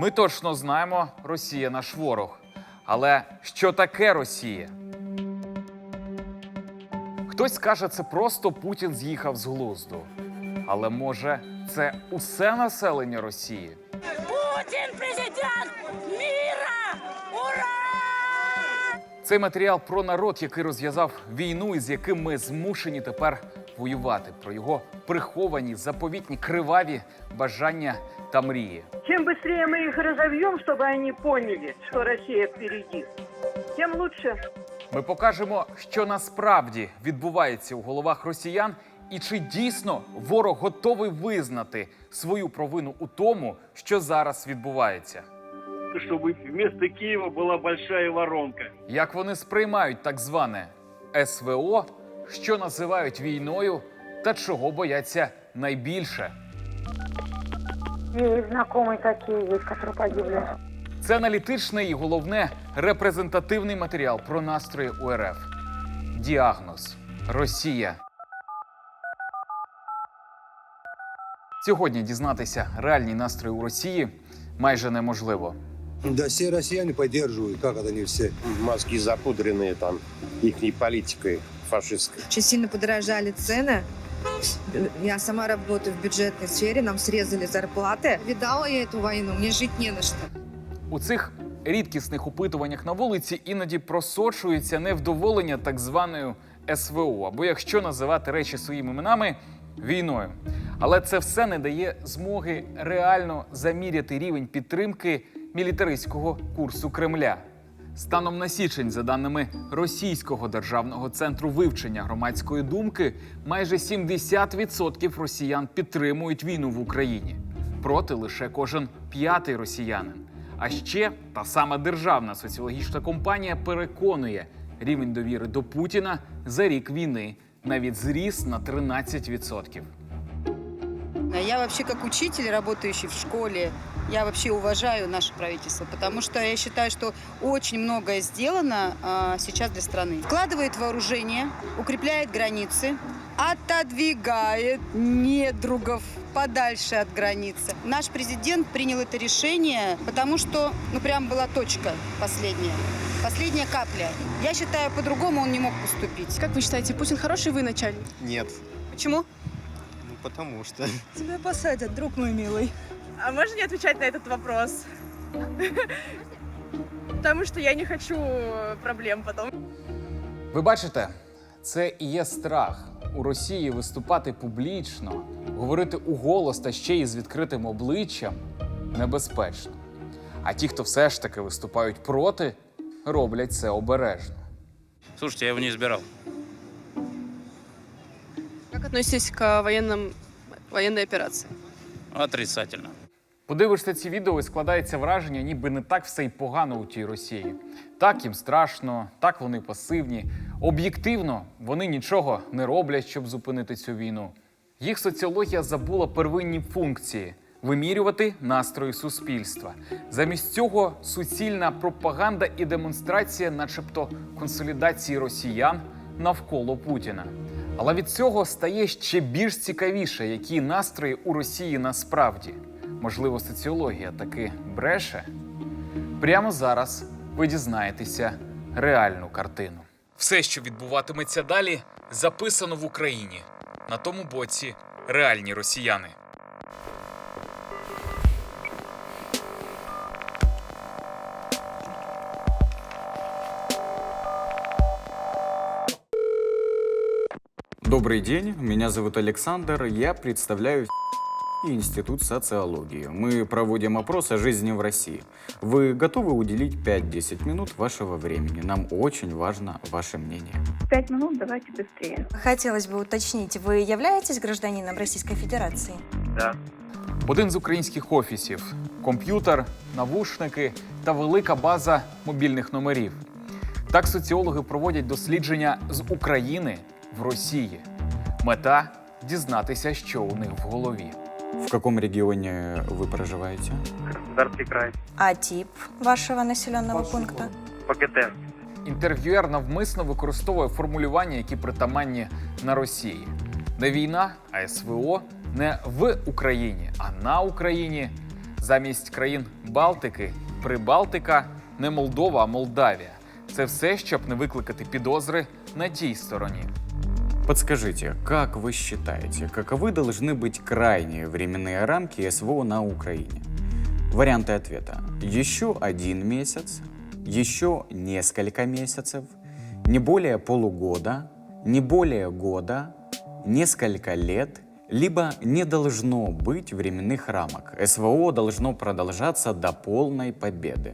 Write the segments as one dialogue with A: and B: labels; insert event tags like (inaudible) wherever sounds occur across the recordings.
A: Ми точно знаємо, Росія наш ворог. Але що таке Росія? Хтось скаже, це просто Путін з'їхав з глузду. Але може, це усе населення Росії?
B: Путин президент мира! Ура!
A: Цей матеріал про народ, який розв'язав війну, і з яким ми змушені тепер воювати, про його приховані, заповітні, криваві бажання та мрії.
C: Чем быстрее мы их разовьем, чтобы они поняли, что Россия впереди, тем лучше.
A: Ми покажемо, що насправді відбувається у головах росіян, і чи дійсно ворог готовий визнати свою провину у тому, що зараз відбувається.
D: чтобы вместо Киева была большая воронка.
A: Як вони сприймають так зване СВО, що називають війною, та чого бояться найбільше.
E: И знакомые такие есть, которые погибли.
A: Це аналітичний і головне репрезентативний матеріал про настрої УРФ. Діагноз Росія. Сьогодні дізнатися реальні настрої у Росії майже неможливо.
F: Да все россияне поддерживают, как это не все.
G: мозги запудренные там их политикой фашистской.
H: Очень сильно подорожали цены. Я сама работаю в бюджетной сфере, нам срезали зарплаты. Видала я эту войну, мне жить не на что.
A: У цих рідкісних опитуваннях на вулиці іноді просочується невдоволення так званою СВО, або якщо називати речі своїми іменами війною. Але це все не дає змоги реально заміряти рівень підтримки мілітаристського курсу Кремля. Станом на січень, за даними Російського державного центру вивчення громадської думки, майже 70% росіян підтримують війну в Україні. Проти лише кожен п'ятий росіянин. А ще та сама державна соціологічна компанія переконує, рівень довіри до Путіна за рік війни навіть зріс на 13%.
I: Я вообще как учитель, работающий в школе, я вообще уважаю наше правительство, потому что я считаю, что очень многое сделано а, сейчас для страны. Вкладывает вооружение, укрепляет границы, отодвигает недругов подальше от границы. Наш президент принял это решение, потому что, ну, прям была точка последняя. Последняя капля. Я считаю, по-другому он не мог поступить.
J: Как вы считаете, Путин хороший военачальник?
G: Нет,
I: Почему?
G: ну потому что.
H: Тебя посадят, друг мой милый.
J: А можно не отвечать на этот вопрос? Потому что я не хочу проблем потом.
A: Ви бачите, це і є страх у Росії виступати публічно, говорити у голос та ще й з відкритим обличчям небезпечно. А ті, хто все ж таки виступають проти, роблять це обережно.
K: Слушайте, я его не избирал.
J: Как относитесь к военным, военной операции?
K: Отрицательно.
A: Подивишся ці відео і складається враження, ніби не так все й погано у тій Росії. Так їм страшно, так вони пасивні. Об'єктивно, вони нічого не роблять, щоб зупинити цю війну. Їх соціологія забула первинні функції вимірювати настрої суспільства. Замість цього суцільна пропаганда і демонстрація, начебто консолідації росіян навколо Путіна. Але від цього стає ще більш цікавіше, які настрої у Росії насправді. Можливо, соціологія таки бреше. Прямо зараз ви дізнаєтеся реальну картину. Все, що відбуватиметься далі, записано в Україні. На тому боці реальні росіяни.
L: Добрый день, меня зовут Александр, я представляю Институт социологии. Мы проводим опрос о жизни в России. Вы готовы уделить 5-10 минут вашего времени? Нам очень важно ваше мнение.
E: Пять минут, давайте быстрее.
H: Хотелось бы уточнить, вы являетесь гражданином Российской Федерации?
A: Один з українських офісів, комп'ютер, навушники та велика база мобільних номерів. Так соціологи проводять дослідження з України в Росії. Мета дізнатися, що у них в голові.
L: В каком регионе вы проживаете?
D: Краснодарский край.
E: А тип вашего населенного пункта?
D: ПКТ.
A: Інтерв'юер навмисно використовує формулювання, які притаманні на Росії. Не війна, а СВО не в Україні, а на Україні. Замість країн Балтики Прибалтика не Молдова, а Молдавія. Це все, щоб не викликати підозри на тій стороні.
L: Подскажите, как вы считаете, каковы должны быть крайние временные рамки СВО на Украине? Варианты ответа. Еще один месяц, еще несколько месяцев, не более полугода, не более года, несколько лет, либо не должно быть временных рамок. СВО должно продолжаться до полной победы.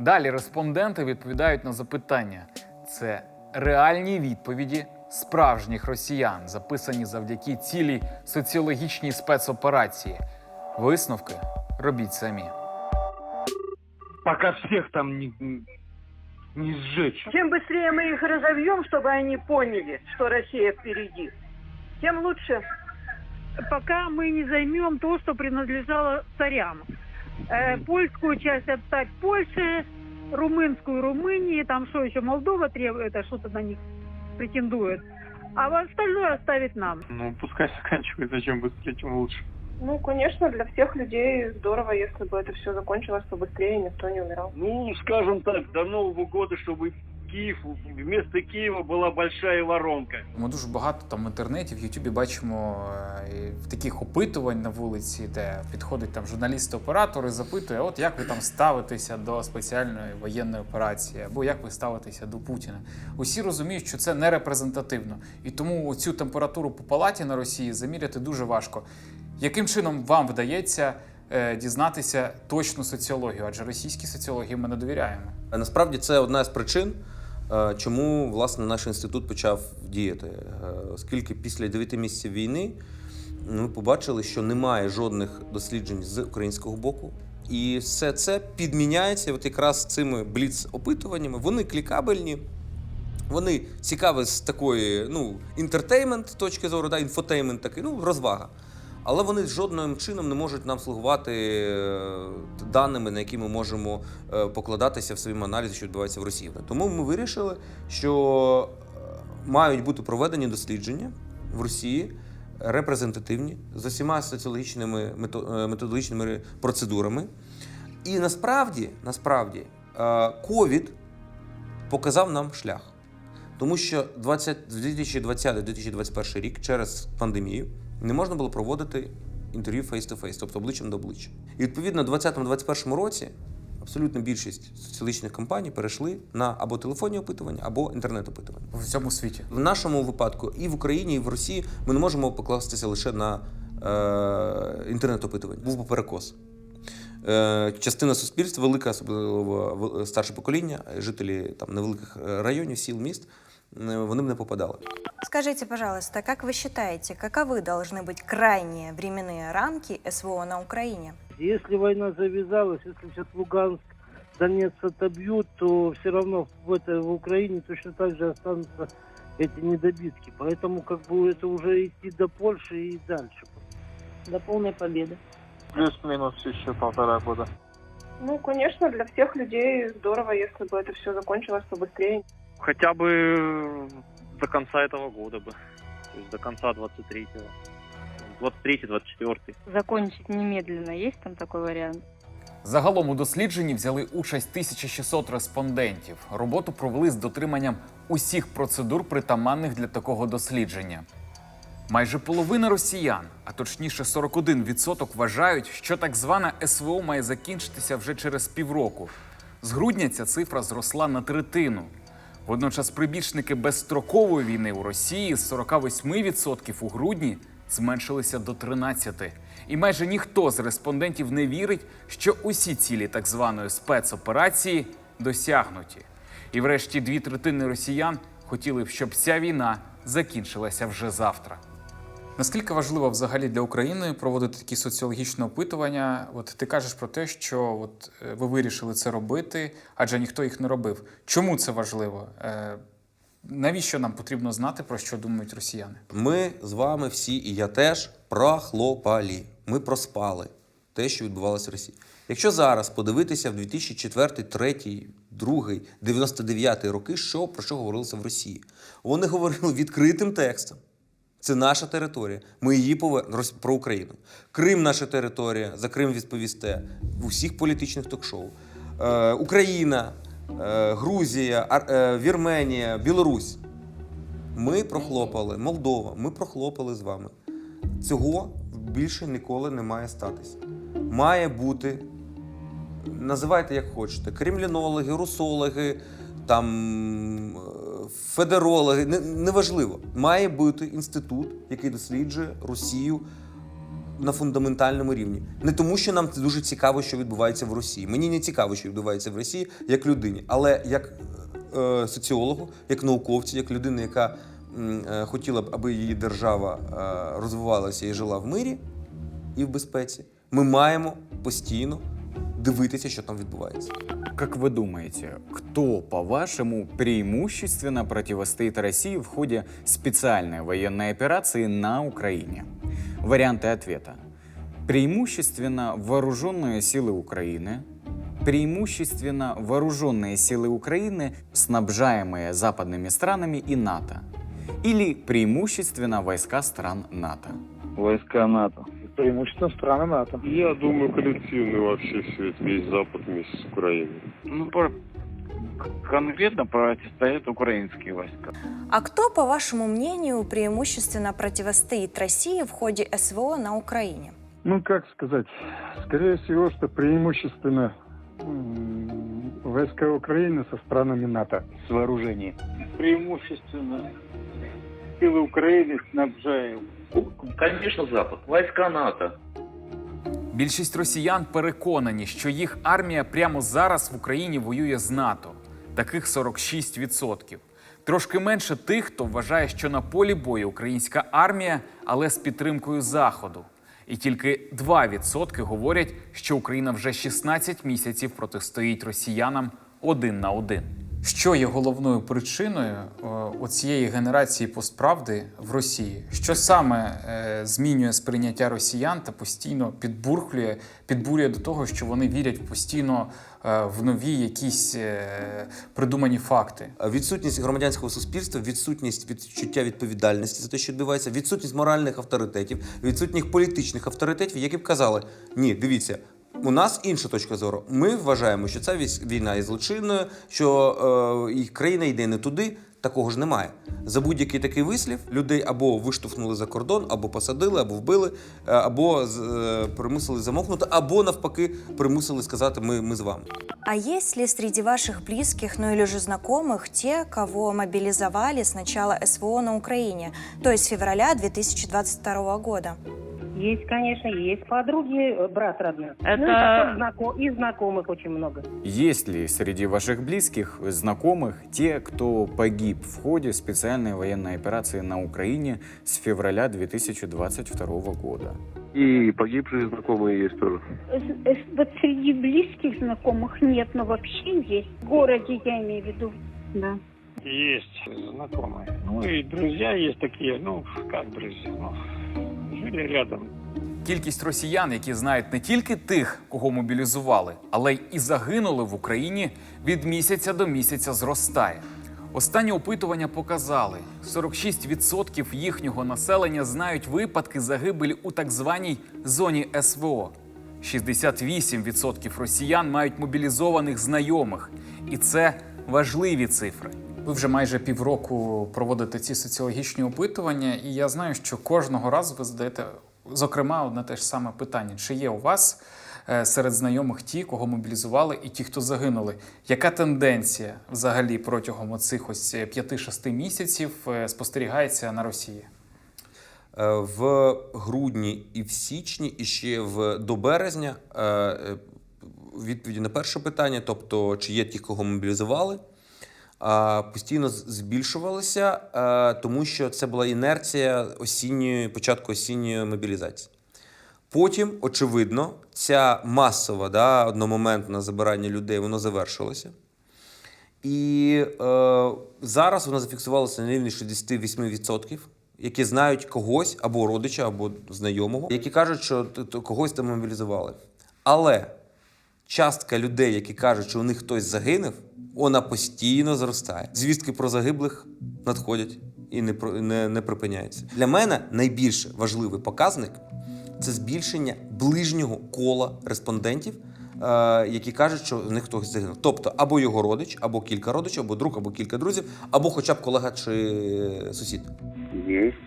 A: Далі респонденти відповідають на запитання. Це реальні відповіді справжніх росіян, записані завдяки цілій соціологічній спецоперації. Висновки робіть самі.
D: Пока всех там не, не сжечь.
C: Чем быстрее мы их разовьем, чтобы они поняли, что Россия впереди, тем лучше.
B: Пока мы не займем то, что принадлежало царям. Э, польскую часть отдать Польше, румынскую Румынии, там что еще, Молдова требует, это что-то на них претендует. А остальное оставить нам.
D: Ну, пускай (laughs) заканчивается, чем быстрее, тем лучше.
E: Ну, конечно, для всех людей здорово, если бы это все закончилось побыстрее, и никто не умирал.
D: Ну, скажем так, до Нового года, чтобы Киев, вместо Киева была большая воронка.
A: Ми дуже багато там в інтернеті, в Ютубі бачимо е, таких опитувань на вулиці, де підходить там журналісти-оператори, запитує, от як ви там ставитеся до спеціальної воєнної операції, або як ви ставитеся до Путіна. Усі розуміють, що це не репрезентативно. І тому цю температуру по палаті на Росії заміряти дуже важко. Яким чином вам вдається е, дізнатися точну соціологію? Адже російській соціології ми не довіряємо.
M: Насправді це одна з причин, чому власне наш інститут почав діяти. Е, Оскільки після 9 місяців війни ми побачили, що немає жодних досліджень з українського боку. І все це підміняється от якраз цими бліц-опитуваннями. Вони клікабельні, вони цікаві з такої, ну, інтертеймент точки зору, да, інфотеймент такий, ну, розвага. Але вони жодним чином не можуть нам слугувати е, даними, на які ми можемо е, покладатися в своєму аналізі, що відбувається в Росії. Тому ми вирішили, що е, мають бути проведені дослідження в Росії репрезентативні з усіма соціологічними мето- методологічними процедурами. І насправді, насправді, ковід показав нам шлях. Тому що 2020-2021 рік через пандемію не можна було проводити інтерв'ю face-to-face, тобто обличчям до обличчя. І відповідно, в 2020-2021 році абсолютна більшість соціологічних компаній перейшли на або телефонні опитування, або інтернет-опитування.
A: В цьому світі.
M: В нашому випадку і в Україні, і в Росії ми не можемо покластися лише на е, інтернет-опитування. Був би перекос. Е, частина суспільства, велика, особливо старше покоління, жителі там невеликих районів, сіл, міст, вони б не попадали.
E: Скажите, пожалуйста, как вы считаете, каковы должны быть крайние временные рамки СВО на Украине?
B: Если война завязалась, если сейчас Луганск, Донецк отобьют, то все равно в, этой, в Украине точно так же останутся эти недобитки. Поэтому как бы это уже идти до Польши и дальше.
E: До полной победы.
D: Плюс-минус еще полтора года.
E: Ну, конечно, для всех людей здорово, если бы это все закончилось побыстрее.
D: Хотя бы до конца этого года бы. То есть до конца 23-го. 23-24.
E: Закончить немедленно, есть там такой вариант?
A: Загалом у дослідженні взяли участь 1600 респондентів. Роботу провели з дотриманням усіх процедур, притаманних для такого дослідження. Майже половина росіян, а точніше 41% вважають, що так звана СВО має закінчитися вже через півроку. З грудня ця цифра зросла на третину. Водночас прибічники безстрокової війни у Росії з 48% у грудні зменшилися до 13%. І майже ніхто з респондентів не вірить, що усі цілі так званої спецоперації досягнуті. І врешті дві третини росіян хотіли б, щоб ця війна закінчилася вже завтра. Наскільки важливо взагалі для України проводити такі соціологічні опитування? От ти кажеш про те, що от е, ви вирішили це робити, адже ніхто їх не робив. Чому це важливо? Е, Навіщо нам потрібно знати, про що думають росіяни?
M: Ми з вами всі, і я теж прохлопалі. Ми проспали те, що відбувалося в Росії. Якщо зараз подивитися в 2004, 2003, 2002, 99 роки, що про що говорилося в Росії? Вони говорили відкритим текстом. Це наша територія. Ми її повернемо про Україну. Крим наша територія. За Крим відповісте в усіх політичних ток-шоу. Е, Україна, е, Грузія, Ар- е, Вірменія, Білорусь. Ми прохлопали, Молдова, ми прохлопали з вами. Цього більше ніколи не має статися. Має бути, називайте як хочете, кремлінологи, русологи, там, федерологи, не- неважливо. Має бути інститут, який досліджує Росію на фундаментальному рівні. Не тому, що нам це дуже цікаво, що відбувається в Росії. Мені не цікаво, що відбувається в Росії як людині, але як е, соціологу, як науковцю, як людина, яка е, хотіла б, аби її держава е, розвивалася і жила в мирі і в безпеці, ми маємо постійно дивитися, що там відбувається.
L: Как вы думаете, кто, по-вашему, преимущественно противостоит России в ходе специальной военной операции на Украине? Варианты ответа. Преимущественно вооруженные силы Украины, преимущественно вооруженные силы Украины, снабжаемые западными странами и НАТО, или преимущественно войска стран НАТО.
D: Войска НАТО.
F: Преимущественно страны НАТО.
G: Я думаю, коллективный вообще все, весь Запад вместе с Украиной.
K: Ну, конкретно противостоят украинские войска.
E: А кто, по вашему мнению, преимущественно противостоит России в ходе СВО на Украине?
F: Ну, как сказать, скорее всего, что преимущественно м, войска Украины со странами НАТО с вооружением.
D: Преимущественно силы Украины снабжаем.
K: Конечно, Запад. Войска НАТО.
A: Більшість росіян переконані, що їх армія прямо зараз в Україні воює з НАТО. Таких 46%. Трошки менше тих, хто вважає, що на полі бою українська армія, але з підтримкою Заходу. І тільки 2% говорять, що Україна вже 16 місяців протистоїть росіянам один на один. Що є головною причиною е, оцієї генерації постправди в Росії? Що саме е, змінює сприйняття росіян та постійно підбурхлює, підбурює до того, що вони вірять постійно е, в нові якісь е, придумані факти?
M: Відсутність громадянського суспільства, відсутність відчуття відповідальності за те, що відбувається, відсутність моральних авторитетів, відсутність політичних авторитетів, які б казали: ні, дивіться. У нас інша точка зору. Ми вважаємо, що ця війна є злочинною, що е, країна йде не туди. Такого ж немає. За будь-який такий вислів людей або виштовхнули за кордон, або посадили, або вбили, е, або е, примусили замовкнути, або навпаки примусили сказати ми, ми з вами.
E: А есть ли среди ваших близких, ну или же знакомых, те, кого мобилизовали с начала СВО на Украине, то есть с февраля 2022 года?
B: Есть, конечно, есть подруги, э, брат родной.
C: Это-
B: Ну, и потом и знакомых очень много.
L: Есть ли среди ваших близких, знакомых, те, кто погиб в ходе специальной военной операции на Украине с февраля 2022 года?
G: И погибшие знакомые есть тоже.
B: Вот среди близких знакомых нет, но вообще есть. В городе я имею в виду. Да.
D: Есть знакомые. Ну и друзья есть такие, ну, как друзья, ну, жили рядом.
A: Кількість росіян, які знають не тільки тих, кого мобілізували, але й і загинули в Україні від місяця до місяця зростає. Останні опитування показали, 46% їхнього населення знають випадки загибелі у так званій зоні СВО. 68% росіян мають мобілізованих знайомих, і це важливі цифри. Ви вже майже півроку проводите ці соціологічні опитування, і я знаю, що кожного разу ви задаєте, зокрема, одне те ж саме питання: чи є у вас е, серед знайомих ті, кого мобілізували, і ті, хто загинули? Яка тенденція взагалі протягом оцих ось 5-6 місяців е, спостерігається на Росії?
M: Е, В грудні і в січні, і ще в до березня е, е, відповіді на перше питання, тобто чи є ті, кого мобілізували, постійно збільшувалися, тому що це була інерція осінньої, початку осінньої мобілізації. Потім, очевидно, ця масова, да, одномоментне забирання людей, воно завершилося. І е, зараз воно зафіксувалося на рівні 68%, які знають когось або родича, або знайомого, які кажуть, що когось там мобілізували. Але частка людей, які кажуть, що у них хтось загинув, вона постійно зростає. Звістки про загиблих надходять і не, не, не припиняється. Для мене найбільш важливий показник це збільшення ближнього кола респондентів, е, які кажуть, що в них хтось загинув. Тобто або його родич, або кілька родичів, або друг, або кілька друзів, або хоча б колега чи е, сусід.
N: Есть.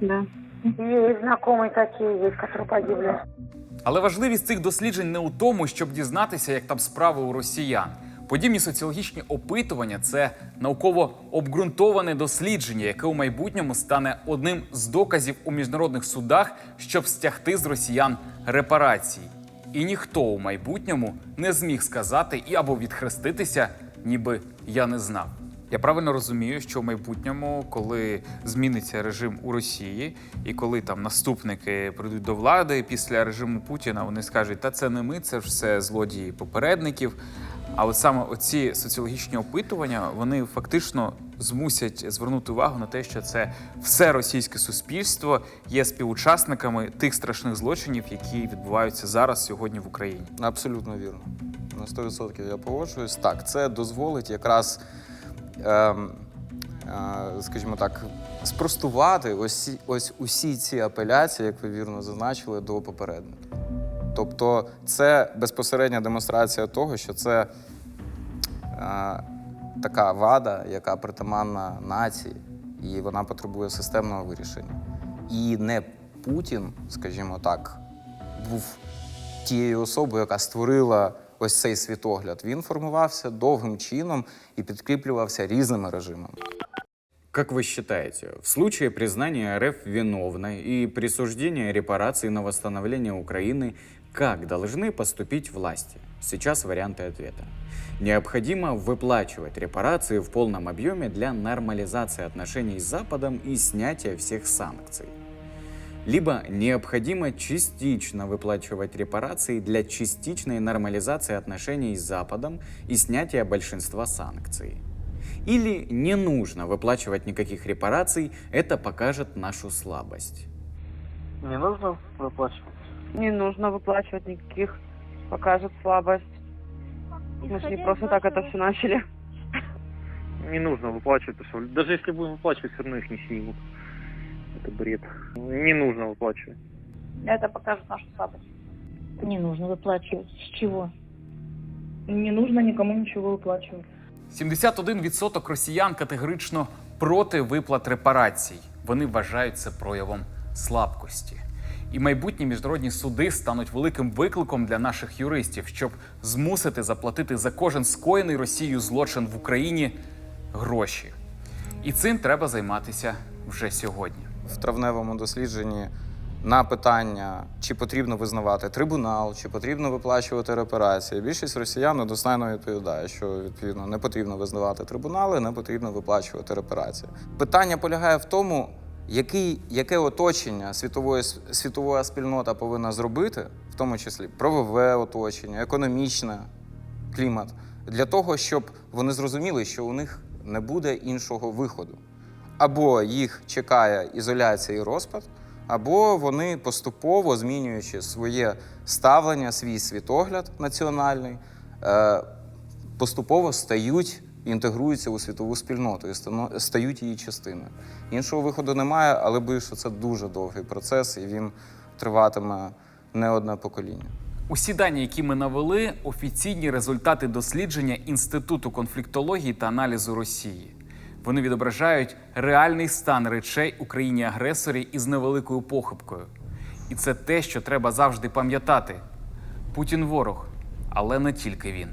O: Да. Есть знакомые такие есть, которые погибли.
A: Але важливість цих досліджень не у тому, щоб дізнатися, як там справи у росіян. Подібні соціологічні опитування це науково обґрунтоване дослідження, яке у майбутньому стане одним з доказів у міжнародних судах, щоб стягти з росіян репарації. І ніхто у майбутньому не зміг сказати і або відхреститися, ніби я не знав. Я правильно розумію, що в майбутньому, коли зміниться режим у Росії, і коли там наступники прийдуть до влади після режиму Путіна, вони скажуть, та це не ми, це все злодії попередників. А от саме оці соціологічні опитування вони фактично змусять звернути увагу на те, що це все російське суспільство є співучасниками тих страшних злочинів, які відбуваються зараз сьогодні в Україні.
P: Абсолютно вірно. На 100% я погоджуюсь. Так, це дозволить якраз, скажімо так, спростувати ось, ось усі ці апеляції, як ви вірно зазначили, до попередників. Тобто це безпосередня демонстрація того, що це е, така вада, яка притаманна нації, і вона потребує системного вирішення. І не Путін, скажімо так, був тією особою, яка створила ось цей світогляд. Він формувався довгим чином і підкріплювався різними режимами. Как вы считаете, в случае признания РФ виновной и присуждения репараций на восстановление Украины, как должны поступить власти? Сейчас варианты ответа. Необходимо выплачивать репарации в полном объеме для нормализации отношений с Западом и снятия всех санкций. Либо необходимо частично выплачивать репарации для частичной нормализации отношений с Западом и снятия большинства санкций. Или не нужно выплачивать никаких репараций, это покажет нашу слабость.
D: Не нужно выплачивать.
O: Не нужно выплачивать никаких, покажет слабость. Мы же не просто так это все начали.
D: Не нужно выплачивать, потому что даже если будем выплачивать, все равно их не снимут. Это бред. Не нужно выплачивать.
O: Это покажет нашу слабость.
Q: Не нужно выплачивать. С чего? Не нужно никому ничего выплачивать.
A: 71% росіян категорично проти виплат репарацій. Вони вважають це проявом слабкості. І майбутні міжнародні суди стануть великим викликом для наших юристів, щоб змусити заплатити за кожен скоєний Росією злочин в Україні гроші. І цим треба займатися вже сьогодні.
P: В травневому дослідженні на питання, чи потрібно визнавати трибунал, чи потрібно виплачувати репарації, більшість росіян одностайно відповідає, що відповідно не потрібно визнавати трибунали, не потрібно виплачувати репарації. Питання полягає в тому, який, яке оточення світової, світова спільнота повинна зробити, в тому числі правове оточення, економічне клімат, для того, щоб вони зрозуміли, що у них не буде іншого виходу. Або їх чекає ізоляція і розпад, або вони поступово змінюючи своє ставлення, свій світогляд національний, е, поступово стають, інтегруються у світову спільноту і стають її частиною. Іншого виходу немає, але боюсь, що це дуже довгий процес, і він триватиме не одне покоління.
A: Усі дані, які ми навели, офіційні результати дослідження Інституту конфліктології та аналізу Росії. Вони відображають реальний стан речей у країні-агресорі із невеликою похибкою. І це те, що треба завжди пам'ятати. Путін ворог, але не тільки він.